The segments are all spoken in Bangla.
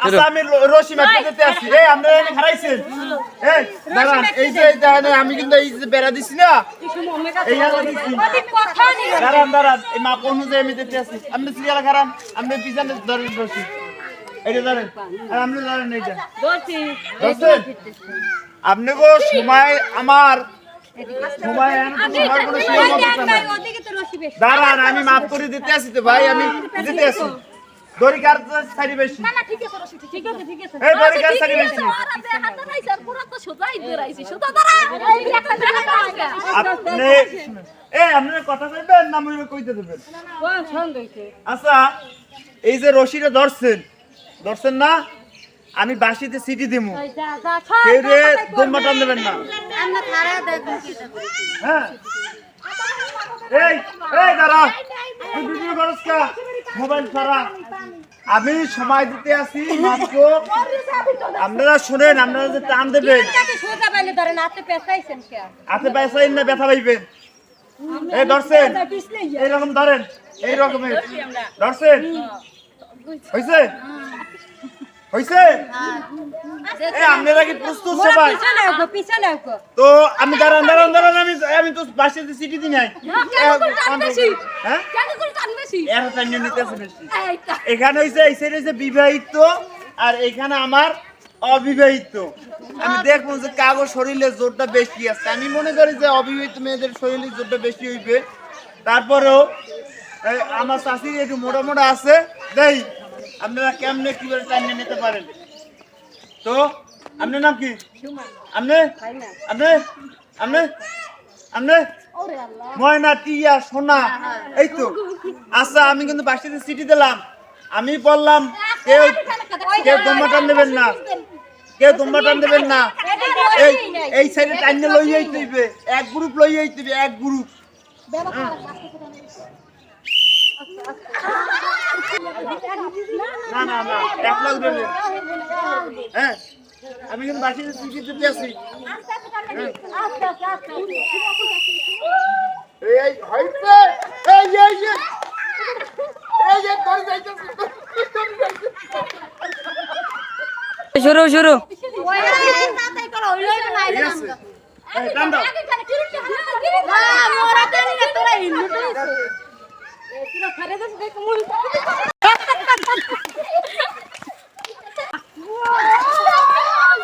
আচ্ছা আমি কিন্তু এই যে বেড়া দিছি না দাঁড়ান দাঁড়ান এই মাপ অনুযায়ী আমি দিতে আসি আপনি সিরিয়াল খারান আপনি পিছনে ধরেন রশি এইটা ধরেন আর আপনি ধরেন এইটা আপনি গো সময় আমার দাঁড়ান আমি মাফ করে দিতে আসি তো ভাই আমি দিতে আসি দড়ি কার সাইড বেশি। এই দড়ি কার সাইড বেশি। আপনি এই আপনার কথা কইবেন না মুই কইতে দেবেন। আচ্ছা এই যে রশিটা ধরছেন। ধরছেন না? আমি বাসিতে সিটি দিমু। কেউ রে বাটান দেবেন না। হ্যাঁ। এই এই দাঁড়া তুই ভিডিও করস কা। মোবাইল ছাড়া। আমি সময় দিতে আসি মাত্র আপনারা শুনেন আপনারা যে টান দেবেন। হাতে পয়সা না ব্যথা পাইবেন? এই ধরছেন? এইরকম ধরেন এই রকমের ধরছেন? হইছে? হইছে? আপনারা কি প্রস্তুত সবাই? তো আমি দাঁড়ান দাঁড়ান দাঁড়ান আমি আমি তো বাসিতে সিটি দিই নাই। হ্যাঁ? এর বেশি এখানে হইছে এই সাইড হইছে বিবাহিত আর এখানে আমার অবিবাহিত। আমি দেখব যে কাগজ শরীরে জোরটা বেশি আছে। আমি মনে করি যে অবিবাহিত মেয়েদের শরীরে জোরটা বেশি হইবে। তারপরেও আমার চাষির একটু মোটা মোটা আছে। দেই আপনারা কেমনে কীভাবে টাইম নিতে পারেন? তো আপনার নাম কি? আপনি আপনি আপনি আপনি ময়না টিয়া সোনা এই তো। আচ্ছা আমি কিন্তু বাসিতে সিটি দিলাম। আমি বললাম কেউ কেউ দম্বা টান দেবেন না। কেউ দম্বা টান দেবেন না। এই এই সাইডে টাইনে লইয়াই তুইবে এক গ্রুপ লইয়াই তুইবে এক গ্রুপ। না না না এক লাখ দেবে হ্যাঁ আমি কিন্তু বাসিতে সিটি দিতে আছি এই হইছে এই এই এই এই তোর যাইতেছে শুরু শুরু ঠিক আছে এই টান দাও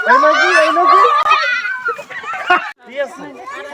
এই নাকি এই নাকি ঠিক আছে আপনি এই- এইটা ধরেন এই,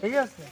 ঠিক আছে।